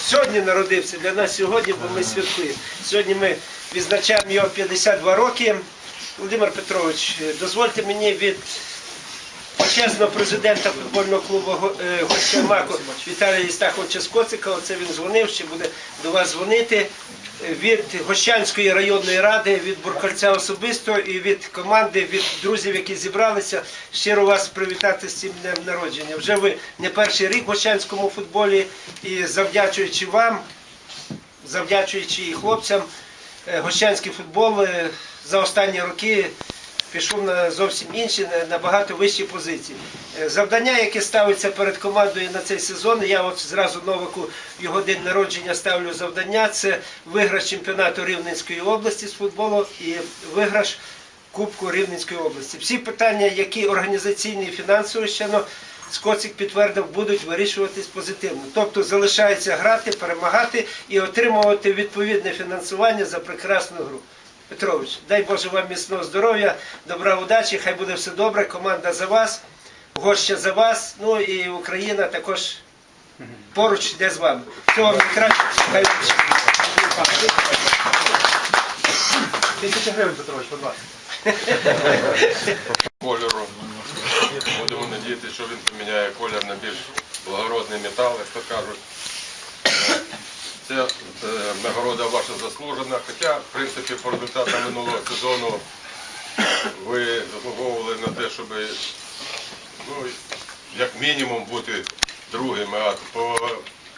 сьогодні народився для нас сьогодні, бо ми святкуємо. Сьогодні ми відзначаємо його 52 роки. Володимир Петрович, дозвольте мені від почесного президента футбольного клубу е, «Гостя Маку» Віталія Істаховича Скоцика, Оце він дзвонив, ще буде до вас дзвонити. Від Гощанської районної ради, від Буркальця особисто і від команди, від друзів, які зібралися, щиро вас привітати з цим днем народження. Вже ви не перший рік в Гощанському футболі і завдячуючи вам, завдячуючи і хлопцям, е, гощанський футбол е, за останні роки пішов на зовсім інші, набагато вищі позиції. Е, Завдання, яке ставиться перед командою на цей сезон, я от зразу Новаку в його день народження ставлю завдання. Це виграш чемпіонату Рівненської області з футболу і виграш Кубку Рівненської області. Всі питання, які організаційні і фінансові ще Скоцик підтвердив, будуть вирішуватись позитивно. Тобто залишається грати, перемагати і отримувати відповідне фінансування за прекрасну гру. Петрович, дай Боже вам міцного здоров'я, добра удачі, хай буде все добре, команда за вас, гоща за вас, ну і Україна також поруч йде з вами. Всього вам найкращого, хай Тисяча гривень, Петрович, будь ласка. кольору. Будемо надіятися, що він поміняє колір на більш благородний метал, як то кажуть. Це е, нагорода ваша заслужена. Хоча, в принципі, по результатам минулого сезону ви заслуговували на те, щоб ну, як мінімум бути другими, а по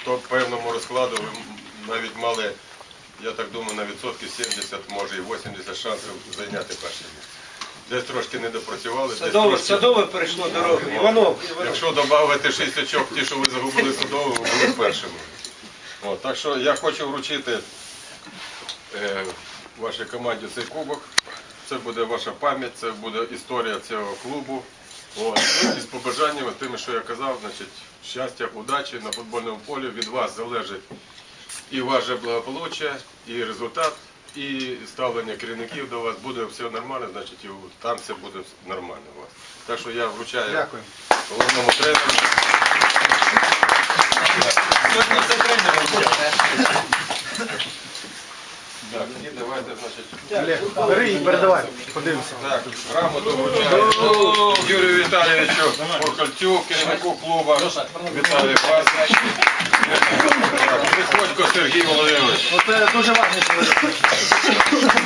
то певному розкладу ви навіть мали, я так думаю, на відсотків 70, може і 80 шансів зайняти перше місце. Десь трошки не допрацювали, Садове, трошки садове перейшло дорогу. Іванов, Іванов. Якщо додати 6 очок, ті, що ви загубили судову, ви були першими. От, так що я хочу вручити е, вашій команді цей кубок. Це буде ваша пам'ять, це буде історія цього клубу. От. І з побажаннями, тими, що я казав, значить, щастя, удачі на футбольному полі від вас залежить і ваше благополуччя, і результат, і ставлення керівників до вас. Буде все нормально, значить, і там все буде нормально у вас. Так що я вручаю Дякую. головному тренеру. Так, і давайте, значить, Олег, бери і передавай. Подивимося. так, грамоту вручаю Юрію Віталійовичу Поркальцю, керівнику клубу Віталію вас. Так, Приходько Сергій Володимирович. Оце дуже важливий чоловік.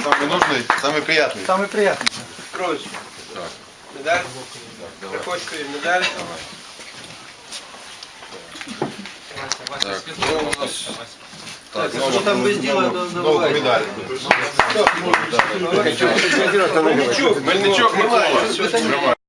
Самый нужный, самый приятный. Саме приємне. Петрович, Так, медаль, давай. Приходько і медаль. Так, хто у нас? Так, ну, там вы сделали Новую медаль. Мельничук Микола.